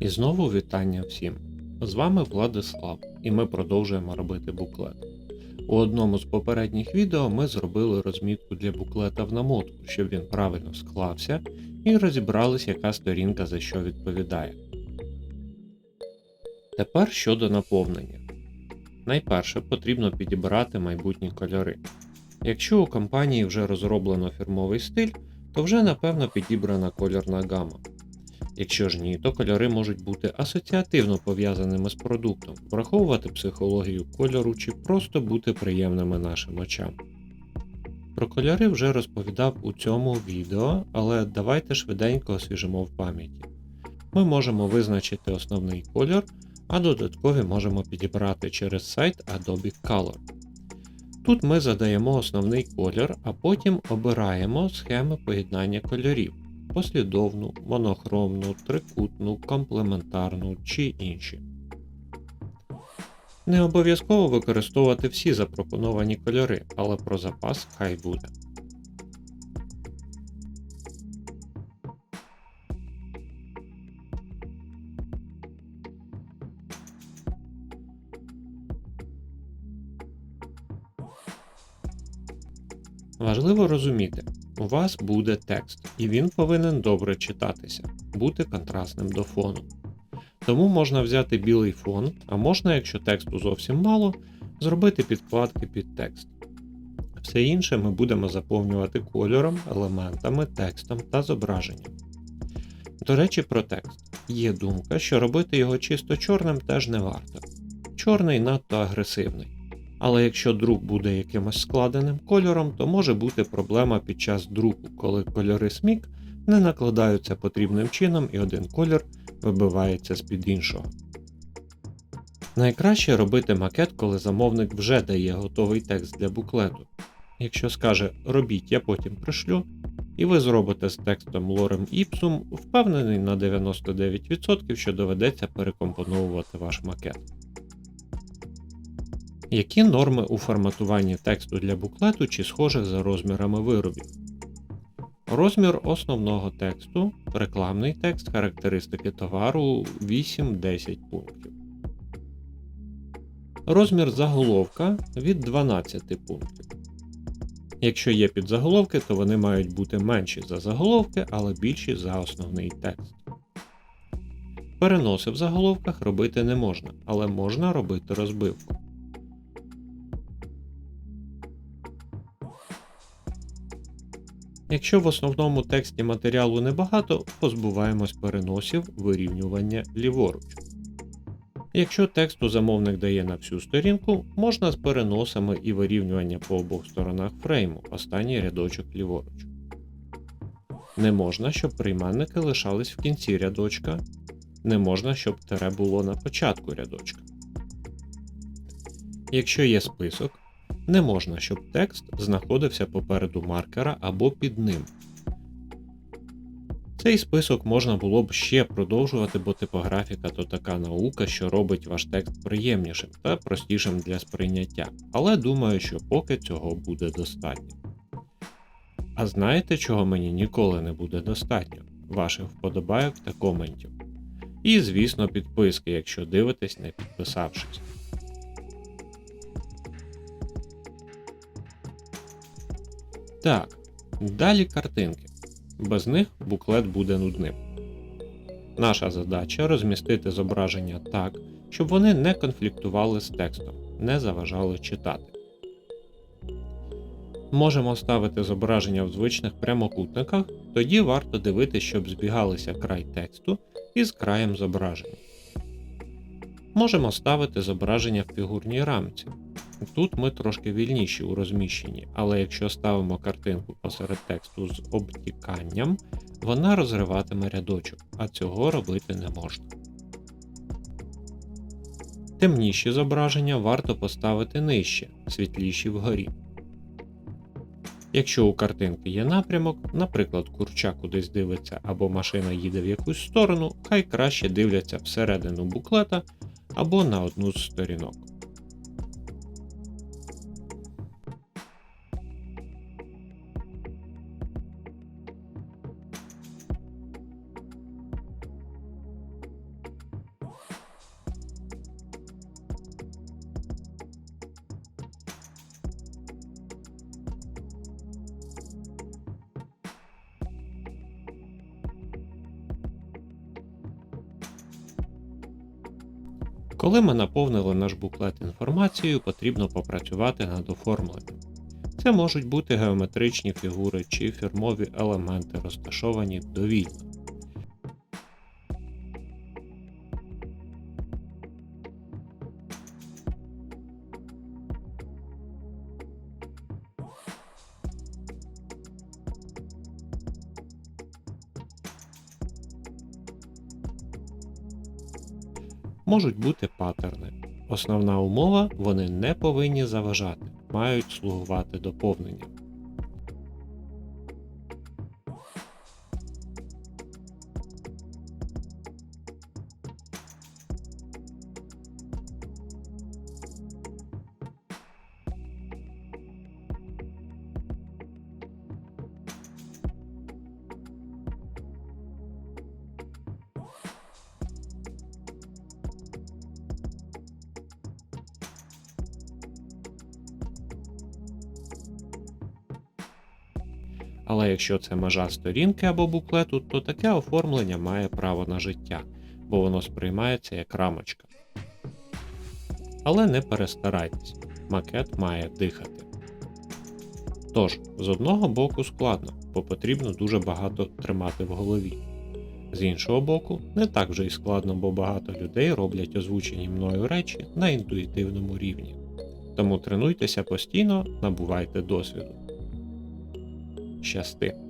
І знову вітання всім. З вами Владислав, і ми продовжуємо робити буклет. У одному з попередніх відео ми зробили розмітку для буклета в намотку, щоб він правильно склався, і розібрались, яка сторінка за що відповідає. Тепер щодо наповнення. Найперше потрібно підібрати майбутні кольори. Якщо у компанії вже розроблено фірмовий стиль, то вже напевно підібрана кольорна гама. Якщо ж ні, то кольори можуть бути асоціативно пов'язаними з продуктом, враховувати психологію кольору чи просто бути приємними нашим очам. Про кольори вже розповідав у цьому відео, але давайте швиденько освіжимо в пам'яті. Ми можемо визначити основний кольор, а додаткові можемо підібрати через сайт Adobe Color. Тут ми задаємо основний колір, а потім обираємо схеми поєднання кольорів послідовну, монохромну, трикутну, комплементарну чи інші. Не обов'язково використовувати всі запропоновані кольори, але про запас хай буде. Важливо розуміти, у вас буде текст, і він повинен добре читатися, бути контрастним до фону. Тому можна взяти білий фон, а можна, якщо тексту зовсім мало, зробити підкладки під текст. Все інше ми будемо заповнювати кольором, елементами, текстом та зображенням. До речі, про текст. Є думка, що робити його чисто чорним теж не варто. Чорний надто агресивний. Але якщо друк буде якимось складеним кольором, то може бути проблема під час друку, коли кольори смік не накладаються потрібним чином і один колір вибивається з-під іншого. Найкраще робити макет, коли замовник вже дає готовий текст для буклету. Якщо скаже робіть, я потім пришлю, і ви зробите з текстом лорем іпсум, впевнений на 99%, що доведеться перекомпоновувати ваш макет. Які норми у форматуванні тексту для буклету чи схожих за розмірами виробів? Розмір основного тексту, рекламний текст, характеристики товару 8-10 пунктів. Розмір заголовка від 12 пунктів. Якщо є підзаголовки, то вони мають бути менші за заголовки, але більші за основний текст. Переноси в заголовках робити не можна, але можна робити розбивку. Якщо в основному тексті матеріалу небагато, позбуваємось переносів вирівнювання ліворуч. Якщо тексту замовник дає на всю сторінку, можна з переносами і вирівнювання по обох сторонах фрейму, останній рядочок ліворуч. Не можна, щоб прийменники лишались в кінці рядочка. Не можна, щоб тире було на початку рядочка. Якщо є список, не можна, щоб текст знаходився попереду маркера або під ним. Цей список можна було б ще продовжувати, бо типографіка то така наука, що робить ваш текст приємнішим та простішим для сприйняття, але думаю, що поки цього буде достатньо. А знаєте, чого мені ніколи не буде достатньо? Ваших вподобайок та коментів. І, звісно, підписки, якщо дивитесь, не підписавшись. Так, далі картинки. Без них буклет буде нудним. Наша задача розмістити зображення так, щоб вони не конфліктували з текстом, не заважали читати. Можемо ставити зображення в звичних прямокутниках, тоді варто дивитися, щоб збігалися край тексту із краєм зображення. Можемо ставити зображення в фігурній рамці. Тут ми трошки вільніші у розміщенні, але якщо ставимо картинку посеред тексту з обтіканням, вона розриватиме рядочок, а цього робити не можна. Темніші зображення варто поставити нижче, світліші вгорі. Якщо у картинки є напрямок, наприклад, курча кудись дивиться або машина їде в якусь сторону, хай краще дивляться всередину буклета або на одну з сторінок. Коли ми наповнили наш буклет інформацією, потрібно попрацювати над оформленням. Це можуть бути геометричні фігури чи фірмові елементи, розташовані довільно. Можуть бути паттерни. Основна умова вони не повинні заважати, мають слугувати доповненням. Але якщо це межа сторінки або буклету, то таке оформлення має право на життя, бо воно сприймається як рамочка. Але не перестарайтесь, макет має дихати. Тож, з одного боку складно, бо потрібно дуже багато тримати в голові. З іншого боку, не так вже й складно, бо багато людей роблять озвучені мною речі на інтуїтивному рівні. Тому тренуйтеся постійно, набувайте досвіду. Щасти!